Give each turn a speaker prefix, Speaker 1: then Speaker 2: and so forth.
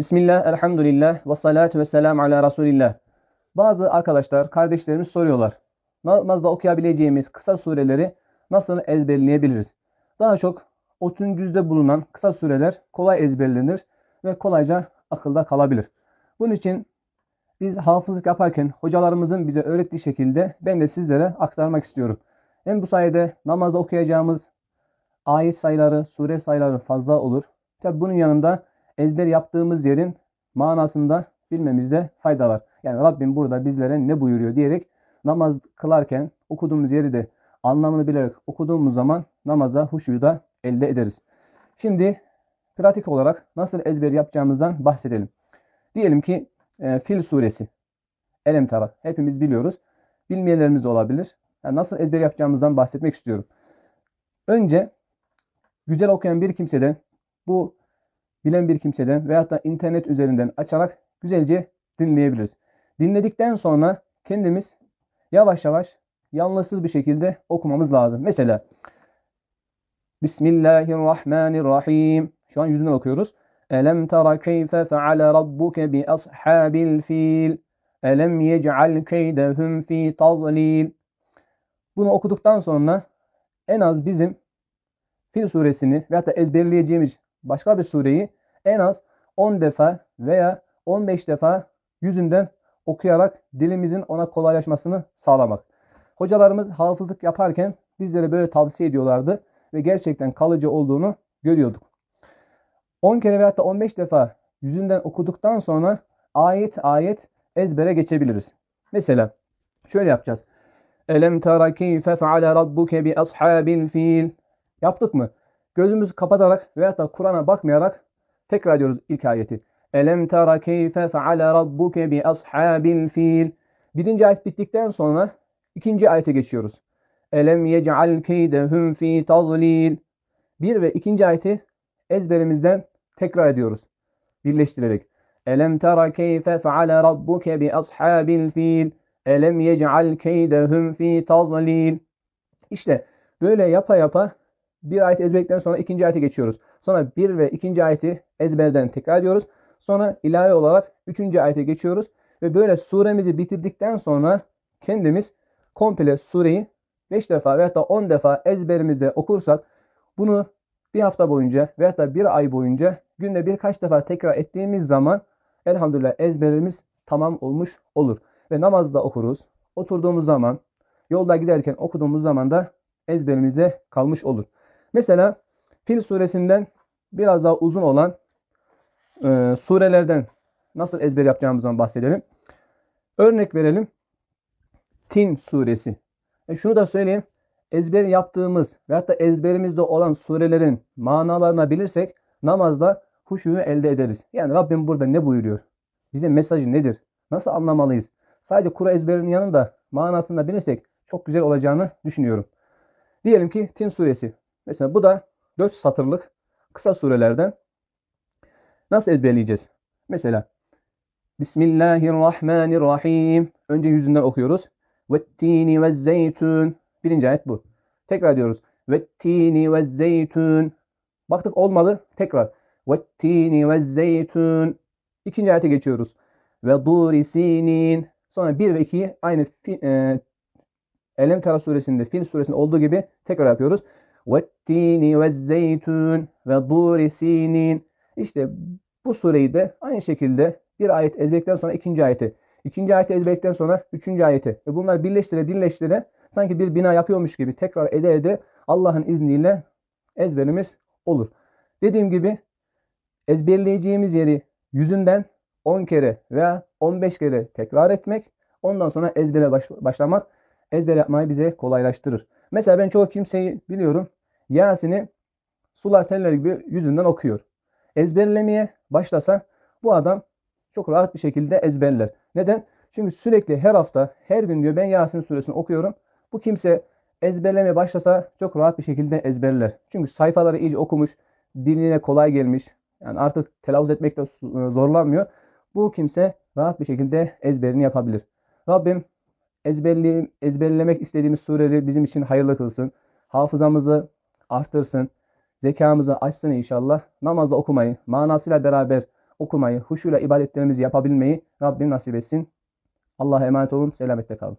Speaker 1: Bismillah, elhamdülillah, ve salatu ve selam ala Resulillah. Bazı arkadaşlar, kardeşlerimiz soruyorlar. Namazda okuyabileceğimiz kısa sureleri nasıl ezberleyebiliriz? Daha çok 30. yüzde bulunan kısa sureler kolay ezberlenir ve kolayca akılda kalabilir. Bunun için biz hafızlık yaparken hocalarımızın bize öğrettiği şekilde ben de sizlere aktarmak istiyorum. Hem bu sayede namazda okuyacağımız ayet sayıları, sure sayıları fazla olur. Tabi bunun yanında ezber yaptığımız yerin manasında bilmemizde fayda var. Yani Rabbim burada bizlere ne buyuruyor diyerek namaz kılarken okuduğumuz yeri de anlamını bilerek okuduğumuz zaman namaza huşuyu da elde ederiz. Şimdi pratik olarak nasıl ezber yapacağımızdan bahsedelim. Diyelim ki e, Fil suresi. Elem tara. Hepimiz biliyoruz. Bilmeyenlerimiz de olabilir. Yani nasıl ezber yapacağımızdan bahsetmek istiyorum. Önce güzel okuyan bir kimseden bu bilen bir kimseden veyahut da internet üzerinden açarak güzelce dinleyebiliriz. Dinledikten sonra kendimiz yavaş yavaş yanlışsız bir şekilde okumamız lazım. Mesela Bismillahirrahmanirrahim. Şu an yüzünden okuyoruz. Elem tara keyfe feale rabbuke bi ashabil fil. Elem yec'al keydehum fi tadlil. Bunu okuduktan sonra en az bizim Fil suresini veyahut da ezberleyeceğimiz başka bir sureyi en az 10 defa veya 15 defa yüzünden okuyarak dilimizin ona kolaylaşmasını sağlamak. Hocalarımız hafızlık yaparken bizlere böyle tavsiye ediyorlardı ve gerçekten kalıcı olduğunu görüyorduk. 10 kere veyahut da 15 defa yüzünden okuduktan sonra ayet ayet ezbere geçebiliriz. Mesela şöyle yapacağız. Elem tara keyfe feale rabbuke bi ashabil fil. Yaptık mı? Gözümüzü kapatarak veyahut da Kur'an'a bakmayarak tekrar ediyoruz ilk ayeti. Elem tara keyfe feale rabbuke bi ashabil fil. Birinci ayet bittikten sonra ikinci ayete geçiyoruz. Elem yec'al keydehum fi tadlil. Bir ve ikinci ayeti ezberimizden tekrar ediyoruz. Birleştirerek. Elem tara keyfe feale rabbuke bi ashabil fil. Elem yec'al keydehum fi tadlil. İşte böyle yapa yapa bir ayet ezberledikten sonra ikinci ayete geçiyoruz. Sonra bir ve ikinci ayeti ezberden tekrar ediyoruz. Sonra ilave olarak üçüncü ayete geçiyoruz. Ve böyle suremizi bitirdikten sonra kendimiz komple sureyi 5 defa veya da 10 defa ezberimizde okursak bunu bir hafta boyunca veya da bir ay boyunca günde birkaç defa tekrar ettiğimiz zaman elhamdülillah ezberimiz tamam olmuş olur. Ve namazda okuruz. Oturduğumuz zaman, yolda giderken okuduğumuz zaman da ezberimizde kalmış olur. Mesela Fil suresinden biraz daha uzun olan e, surelerden nasıl ezber yapacağımızdan bahsedelim. Örnek verelim. Tin suresi. E şunu da söyleyeyim. Ezber yaptığımız veyahut da ezberimizde olan surelerin manalarını bilirsek namazda huşuyu elde ederiz. Yani Rabbim burada ne buyuruyor? Bize mesajı nedir? Nasıl anlamalıyız? Sadece kuru ezberinin yanında manasını da bilirsek çok güzel olacağını düşünüyorum. Diyelim ki Tin suresi. Mesela bu da 4 satırlık kısa surelerden. Nasıl ezberleyeceğiz? Mesela Bismillahirrahmanirrahim. Önce yüzünden okuyoruz. Vettini ve zeytun. Birinci ayet bu. Tekrar diyoruz. Vettini ve zeytun. Baktık olmadı. Tekrar. Vettini ve zeytun. İkinci ayete geçiyoruz. Ve duri sinin. Sonra 1 ve 2'yi aynı e, Elem Tera suresinde, Fil suresinde olduğu gibi tekrar yapıyoruz. وَالتِّينِ وَالزَّيْتُونَ ve duri sinin. İşte bu sureyi de aynı şekilde bir ayet ezberledikten sonra ikinci ayeti, ikinci ayeti ezberledikten sonra üçüncü ayeti ve bunlar birleştire birleştire sanki bir bina yapıyormuş gibi tekrar ede ede Allah'ın izniyle ezberimiz olur. Dediğim gibi ezberleyeceğimiz yeri yüzünden 10 kere veya 15 kere tekrar etmek, ondan sonra ezbere baş, başlamak ezber yapmayı bize kolaylaştırır. Mesela ben çoğu kimseyi biliyorum. Yasin'i sular seller gibi yüzünden okuyor. Ezberlemeye başlasa bu adam çok rahat bir şekilde ezberler. Neden? Çünkü sürekli her hafta, her gün diyor ben Yasin suresini okuyorum. Bu kimse ezberlemeye başlasa çok rahat bir şekilde ezberler. Çünkü sayfaları iyice okumuş, diline kolay gelmiş. Yani artık telaffuz etmekte zorlanmıyor. Bu kimse rahat bir şekilde ezberini yapabilir. Rabbim ezberli, ezberlemek istediğimiz sureleri bizim için hayırlı kılsın. Hafızamızı arttırsın. Zekamızı açsın inşallah. Namazda okumayı, manasıyla beraber okumayı, huşuyla ibadetlerimizi yapabilmeyi Rabbim nasip etsin. Allah'a emanet olun. Selametle kalın.